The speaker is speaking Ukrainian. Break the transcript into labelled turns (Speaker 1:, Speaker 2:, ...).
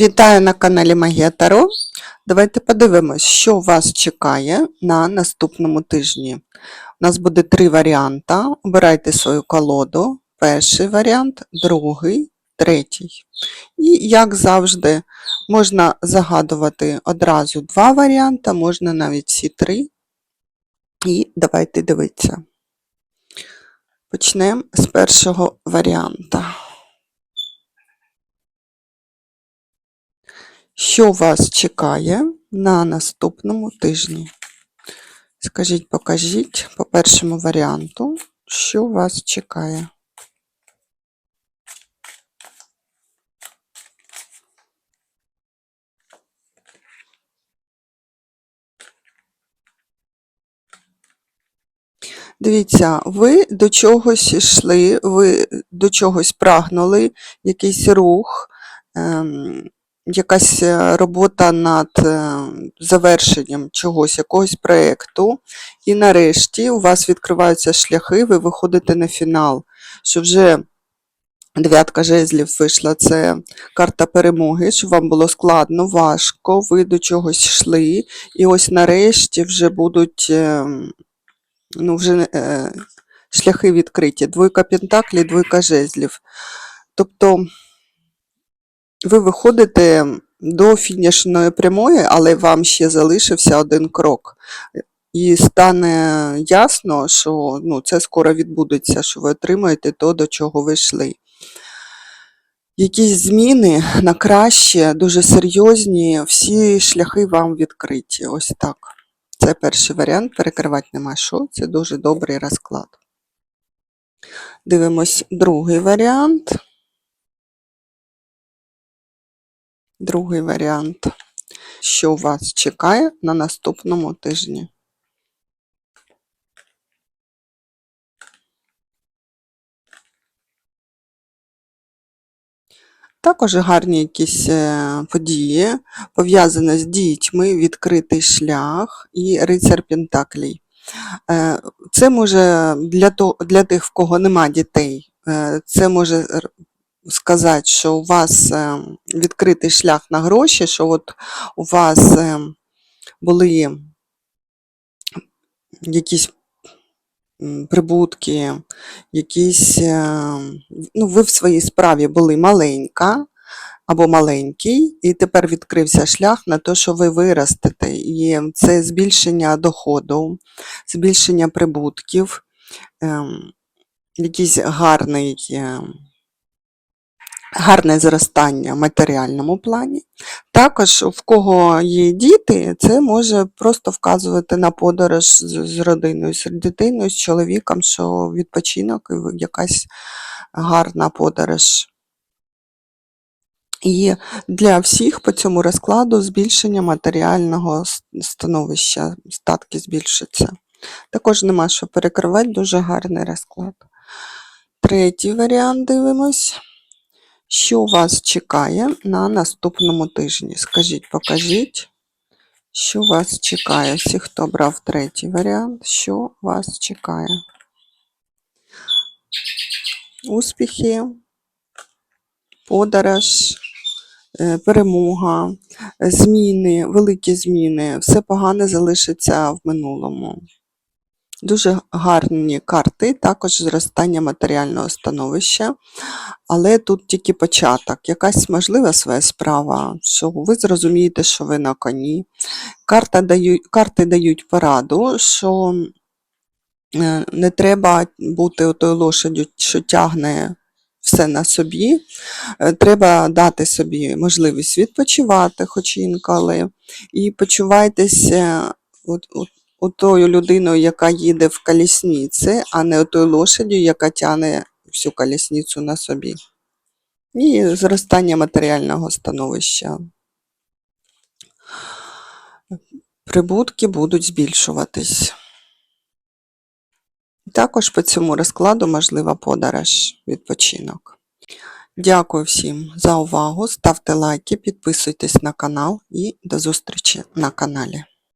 Speaker 1: Вітаю на каналі Магія Таро. Давайте подивимось, що вас чекає на наступному тижні. У нас буде три варіанти. Обирайте свою колоду. Перший варіант, другий, третій. І, як завжди, можна загадувати одразу два варіанти, можна навіть всі три. І давайте дивитися. Почнемо з першого варіанта. Що вас чекає на наступному тижні? Скажіть, покажіть по першому варіанту, що вас чекає. Дивіться, ви до чогось йшли, ви до чогось прагнули, якийсь рух, ем, якась е, робота над е, завершенням чогось, якогось проєкту. І нарешті у вас відкриваються шляхи, ви виходите на фінал, що вже дев'ятка жезлів вийшла, це карта перемоги, що вам було складно, важко, ви до чогось йшли, і ось нарешті вже будуть. ем, ну, вже е, шляхи відкриті. Двойка пентаклів, двойка жезлів. Тобто ви виходите до фінішної прямої, але вам ще залишився один крок. І стане ясно, що ну, це скоро відбудеться, що ви отримаєте то, до чого ви йшли. Якісь зміни на краще, дуже серйозні, всі шляхи вам відкриті. Ось так. Це перший варіант, перекривати нема що, це дуже добрий розклад. Дивимось другий варіант. Другий варіант. Що вас чекає на наступному тижні? Також гарні якісь е, події, пов'язані з дітьми, відкритий шлях і рицар Пентаклій. Е, Це може для, то, для тих, в кого нема дітей, е, це може сказати, що у вас відкритий шлях на гроші, що от у вас були якісь прибутки, якісь, е, ну, ви в своїй справі були маленька або маленький, і тепер відкрився шлях на те, що ви виростете. І це збільшення доходу, збільшення прибутків, ем, якийсь гарний, е, гарне зростання в матеріальному плані. Також, в кого є діти, це може просто вказувати на подорож з, родиною, з дитиною, з чоловіком, що відпочинок і якась гарна подорож. І для всіх по цьому розкладу збільшення матеріального становища, статки збільшаться. Також нема що перекривати, дуже гарний розклад. Третій варіант дивимось. Що вас чекає на наступному тижні? Скажіть, покажіть, що вас чекає. Всі, хто брав третій варіант, що вас чекає? Успіхи, подорож, е, перемога, зміни, великі зміни, все погане залишиться в минулому. Дуже гарні карти, також зростання матеріального становища, але тут тільки початок. Якась можлива своя справа, що ви зрозумієте, що ви на коні. Карта дають, карти дають пораду, що е, не треба бути отою лошадю, що тягне все на собі. Е, Треба дати собі можливість відпочивати, хоч інколи, і почувайтеся от, от, отою людиною, яка їде в колісниці, а не отою лошадю, яка тягне всю колісницю на собі. І зростання матеріального становища. Прибутки будуть збільшуватись. Також по цьому розкладу можлива подорож, відпочинок. Дякую всім за увагу. Ставте лайки, підписуйтесь на канал і до зустрічі на каналі.